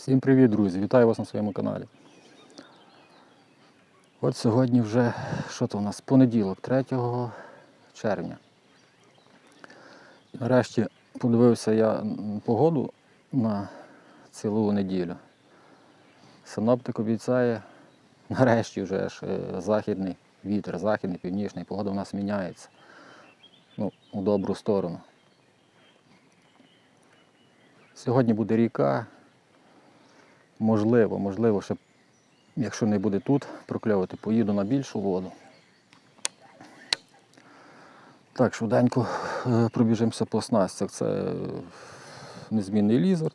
Всім привіт, друзі! Вітаю вас на своєму каналі. От сьогодні вже, що то у нас, понеділок, 3 червня. Нарешті подивився я погоду на цілу неділю. Синоптик обіцяє, нарешті вже ж е, західний вітер, західний, північний, погода у нас міняється. Ну, у добру сторону. Сьогодні буде ріка, Можливо, можливо, ще, якщо не буде тут прокльовувати, поїду на більшу воду. Так, швиденько е, пробіжимося по снастях. Це е, незмінний лізард,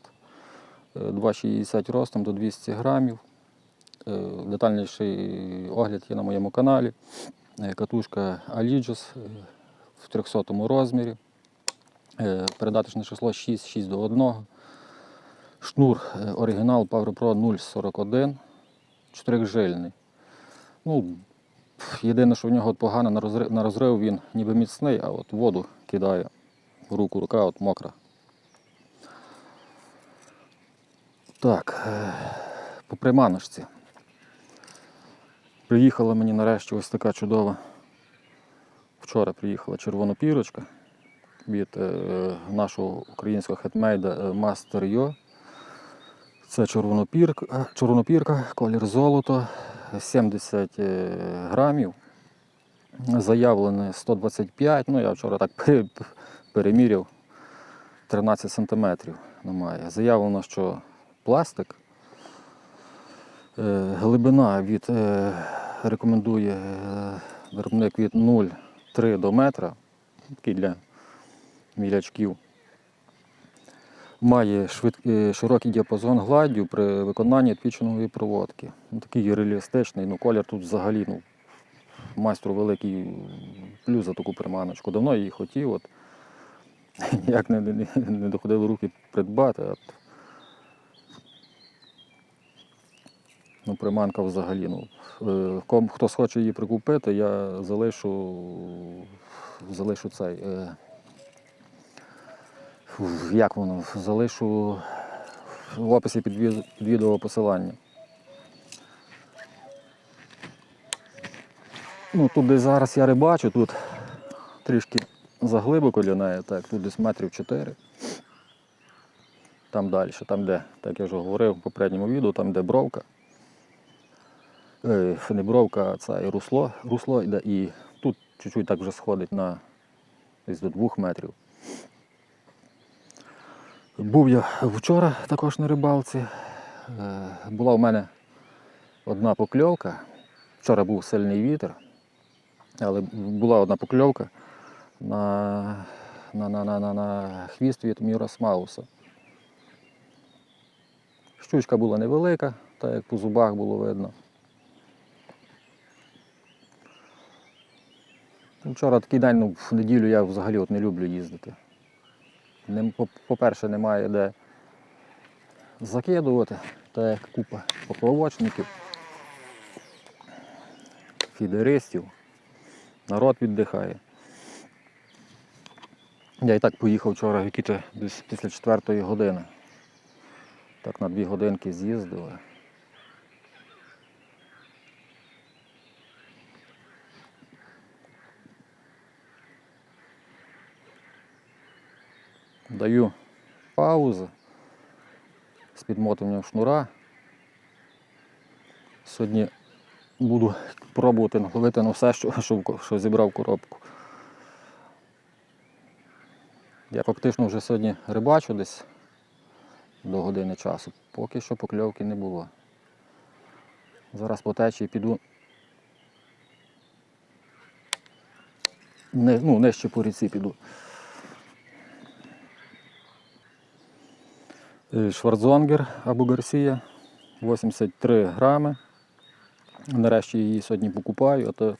е, 2,60 ростом до 200 грамів. Детальніший огляд є на моєму каналі. Катушка е, в 300 розмірі. Передаточне число 6, 6 до 1. Шнур е, оригінал PowerPro 041, 4 Ну, єдине, що в нього погано на розрив, на розрив він ніби міцний, а от воду кидає в руку, рука от мокра. Так, е, по приманочці. Приїхала мені нарешті ось така чудова. Вчора приїхала червона пірочка від е, нашого українського хетмейда Master Yo. Це чорвонопірка, чорвонопірка, колір золото, 70 е, грамів. Заявлене 125, ну я вчора так пе- переміряв 13 сантиметрів немає. Заявлено, що пластик. Е, Глибина від е, рекомендує виробник від 0,3 до метра. Такий для мілячків має швид... е, широкий діапазон гладдю при виконанні твічинової проводки. Ну, такий реалістичний, ну колір тут взагалі ну, майстру великий плюс за таку приманочку. Давно її хотів, от, ніяк не, не, не доходили руки придбати. От. Ну, приманка взагалі. Ну, е, хто схоче її прикупити, я залишу, залишу цей. Як воно, залишу в описі під, відео посилання. Ну, тут десь зараз я рибачу, тут трішки заглибоко неї, так, тут десь метрів 4. Там далі, там де, так я вже говорив в попередньому відео, там де бровка. Е, не бровка, а це і русло, русло йде, і тут чуть-чуть так вже сходить на десь до 2 метрів. Був я вчора також на рибалці. Е, Була у мене одна покльовка. Вчора був сильний вітер, але була одна покльовка на, на, на, на, на, на хвіст від Мюрас Мауса. Щучка була невелика, так як по зубах було видно. Вчора такий день, ну, в неділю я взагалі от не люблю їздити. По-перше, немає де закидувати, так як купа поплавочників, фідеристів, народ віддихає. Я і так поїхав вчора які-то десь після четвертої години. Так на дві годинки з'їздили. Даю паузу з підмотуванням шнура. Сьогодні буду пробувати ловити на все, що, що, що зібрав коробку. Я фактично вже сьогодні рибачу десь до години часу. Поки що покльовки не було. Зараз по течії піду ну, нижче по ріці піду. Е, Шварцзонгер або Гарсія 83 грами. Нарешті її сьогодні покупаю, а то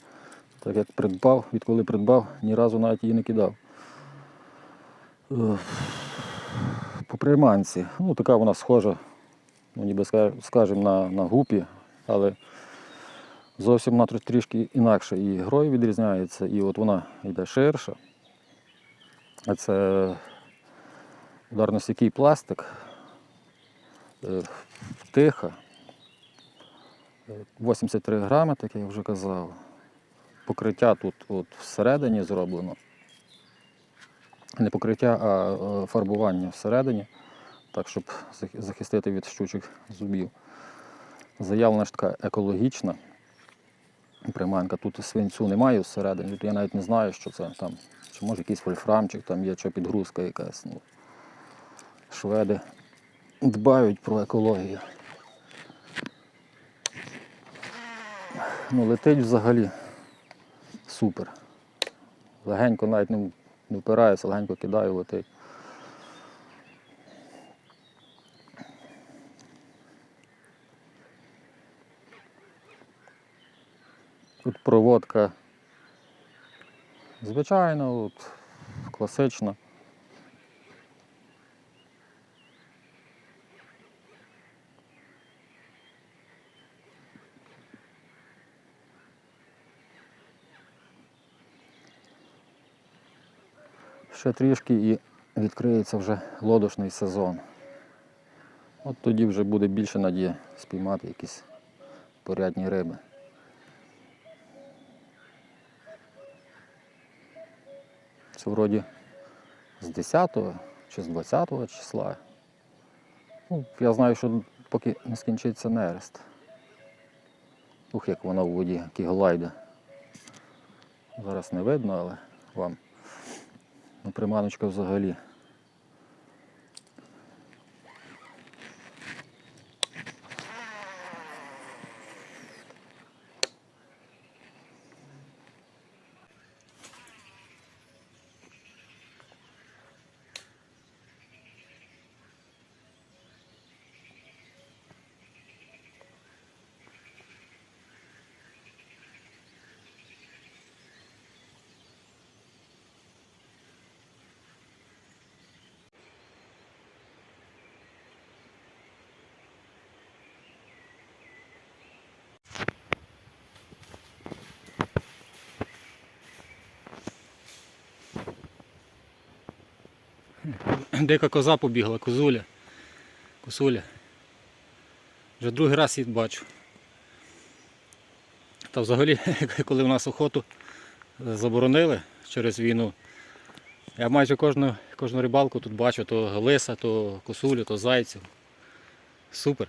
так як придбав, відколи придбав, ні разу навіть її не кидав. Е, По приманці. Ну, така вона схожа, ну, ніби ска- скажемо, на, на гупі, але зовсім вона трішки інакше. І грой відрізняється, і от вона йде ширша. А це ударностійкий пластик. Е, Тиха. Е, 83 грами, так я вже казав. Покриття тут от всередині зроблено. Не покриття, а е, фарбування всередині, так, щоб захистити від щучих зубів. Заявлена ж така екологічна приманка. Тут свинцю немає всередині. Тут я навіть не знаю, що це там. Чи може якийсь вольфрамчик, там є, чи підгрузка якась. Ну, шведи дбають про екологію. Ну, летить взагалі супер. Легенько навіть не, не впираюся, легенько кидаю, летить. Тут проводка звичайна, от, класична. Ще трішки і відкриється вже лодочний сезон. От тоді вже буде більше надія спіймати якісь порядні риби. Це вроді з 10 чи з 20 числа. Ну, я знаю, що поки не скінчиться нерест. Ух, як вона в воді, які глайди. Зараз не видно, але вам. Ну, приманочка взагалі. Дика коза побігла, козуля. Косуля. Вже другий раз її бачу. Та взагалі, коли в нас охоту заборонили через війну, я майже кожну, кожну рибалку тут бачу то лиса, то косулю, то зайців. Супер.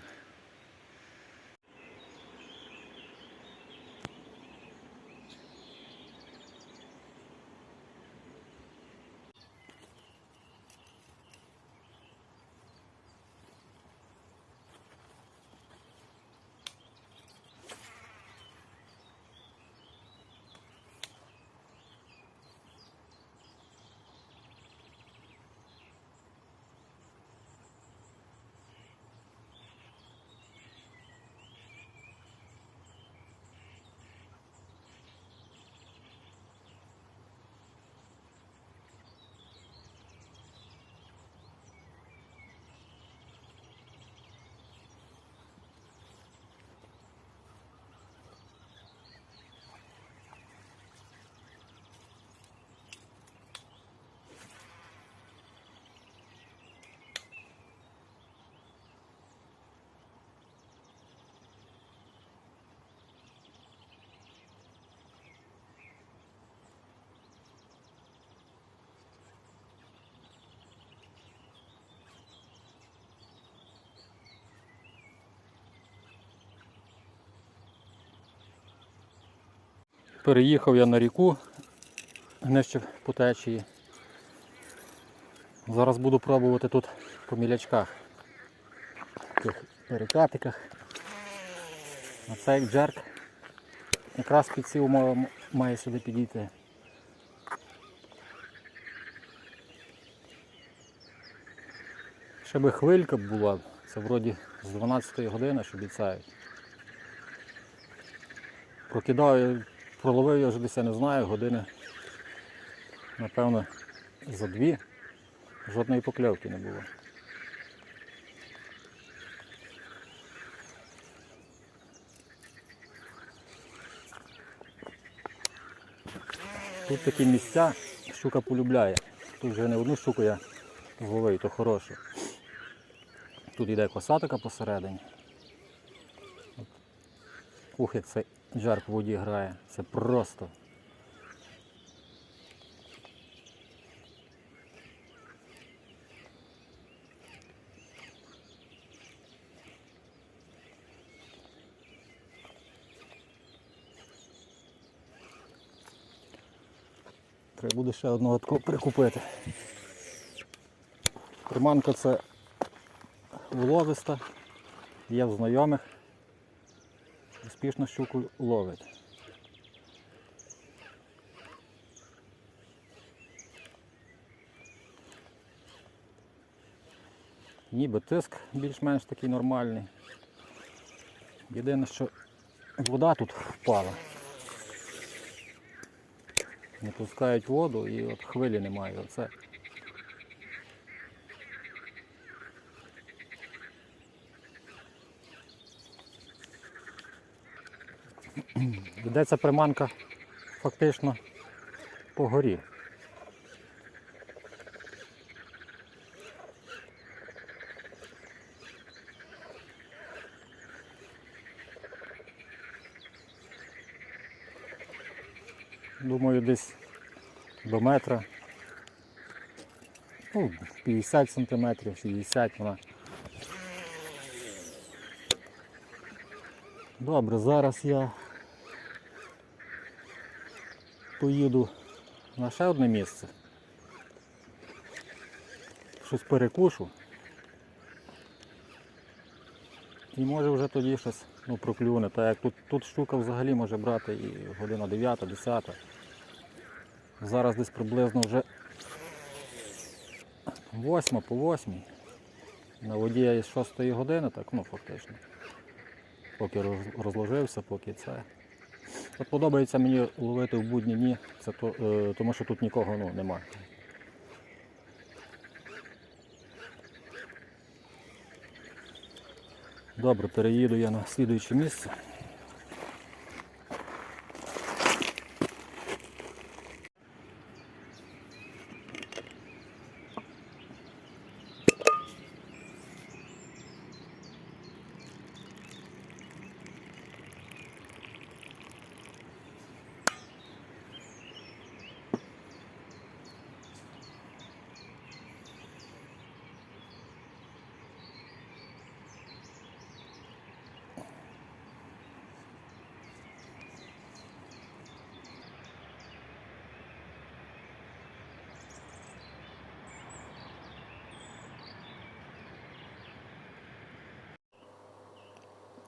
Переїхав я на ріку нижче по течії. Зараз буду пробувати тут по мілячках, тих перекатиках. А цей джерк якраз під ці умови має сюди підійти. Ще би хвилька була, це вроді з 12 години, що обіцяють. Прокидаю, проловив я вже десь я не знаю, години, напевно, за дві. Жодної покльовки не було. Тут такі місця щука полюбляє. Тут вже не одну щуку я зловив, то хорошу. Тут йде коса така посередині. Ух, як цей джарк в воді грає. Це просто. Треба буде ще одного такого прикупити. Приманка це уловиста, є в знайомих. Успішно щуку ловить. Ніби тиск більш-менш такий нормальний. Єдине, що вода тут впала. Не пускають воду і от хвилі немає. Оце. Йдеться приманка фактично по горі. Думаю, десь до метра. Ну, 50 сантиметрів, 60 вона. Добре, зараз я поїду на ще одне місце. Щось перекушу. І може вже тоді щось ну, проклюне. Так як тут, тут щука взагалі може брати і година 9, 10. Зараз десь приблизно вже 8 по 8. На воді я із 6 години, так, ну фактично. Поки розложився, поки це. От подобається мені ловити в будні дні, це то, е, тому що тут нікого ну, немає. Добре, переїду я на слідуюче місце.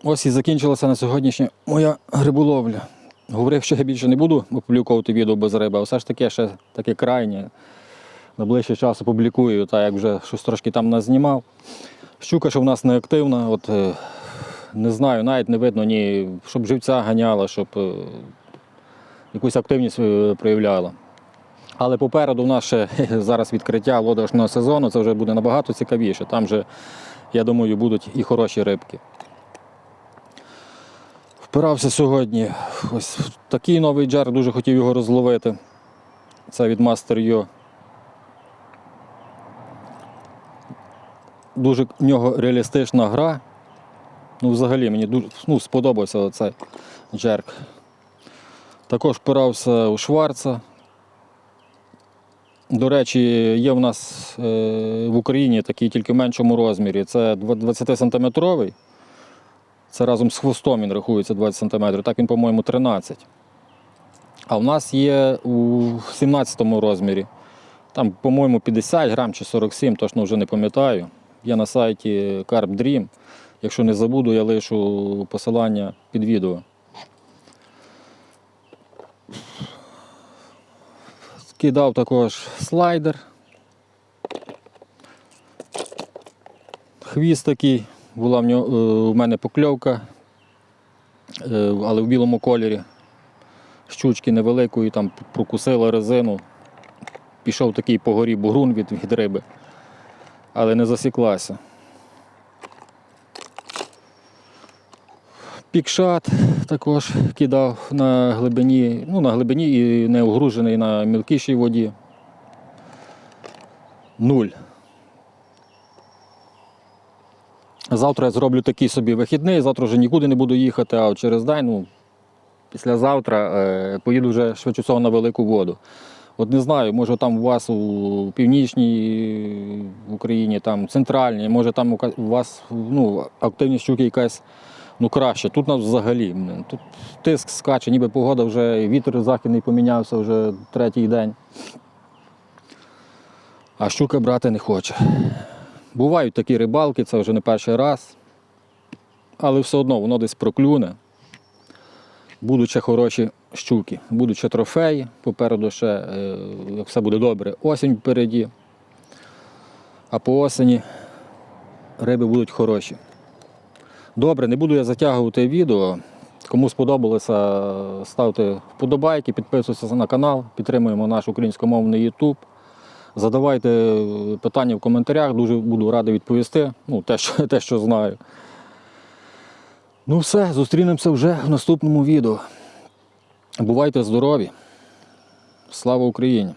Ось і закінчилася на сьогоднішнє моя риболовля. Говорив, що я більше не буду опубліковувати відео без риби, а все ж таки ще таке крайнє. На ближчий час опублікую, так як вже щось трошки там назнімав. Щука, що в нас не активна, от, е, не знаю, навіть не видно ні, щоб живця ганяла, щоб е, якусь активність е, проявляла. Але попереду в нас ще зараз відкриття лодочного сезону, це вже буде набагато цікавіше. Там вже, я думаю, будуть і хороші рибки. Впирався сьогодні. Ось такий новий джар, дуже хотів його розловити. Це від Master Yo. Дуже в нього реалістична гра. Ну, взагалі мені дуже ну, сподобався цей джерк. Також впирався у Шварца. До речі, є в нас е, в Україні такий тільки в меншому розмірі. Це 20-сантиметровий. Це разом з хвостом він рахується 20 см. Так він, по-моєму, 13. А в нас є у 17 розмірі. Там, по-моєму, 50 грам чи 47, точно вже не пам'ятаю. Є на сайті Carp Dream. Якщо не забуду, я лишу посилання під відео. Кидав також слайдер. Хвіст такий, була в, нього, е, у мене покльовка, е, але в білому кольорі. Щучки невеликої, там прокусила резину. Пішов такий по горі бугрун від, від риби, але не засіклася. Пікшат також кидав на глибині, ну на глибині і не огружений на мілкішій воді. Нуль. Завтра я зроблю такий собі вихідний, завтра вже нікуди не буду їхати, а через день, ну, післязавтра е, поїду вже швидше на велику воду. От не знаю, може там у вас у північній Україні, там центральній, може там у вас ну, активність щуки якась ну, краще. Тут нас взагалі. Тут тиск скаче, ніби погода вже, вітер західний помінявся вже третій день. А щука брати не хоче. Бувають такі рибалки, це вже не перший раз. Але все одно воно десь проклюне. Будуть ще хороші щуки, будуть ще трофеї, попереду ще, е, як все буде добре, осінь впереді. А по осені риби будуть хороші. Добре, не буду я затягувати відео. Кому сподобалося, ставте вподобайки, підписуйтесь на канал, підтримуємо наш українськомовний YouTube. Задавайте е, питання в коментарях, дуже буду радий відповісти. Ну, те, що, те, що знаю. Ну все, зустрінемося вже в наступному відео. Бувайте здорові! Слава Україні!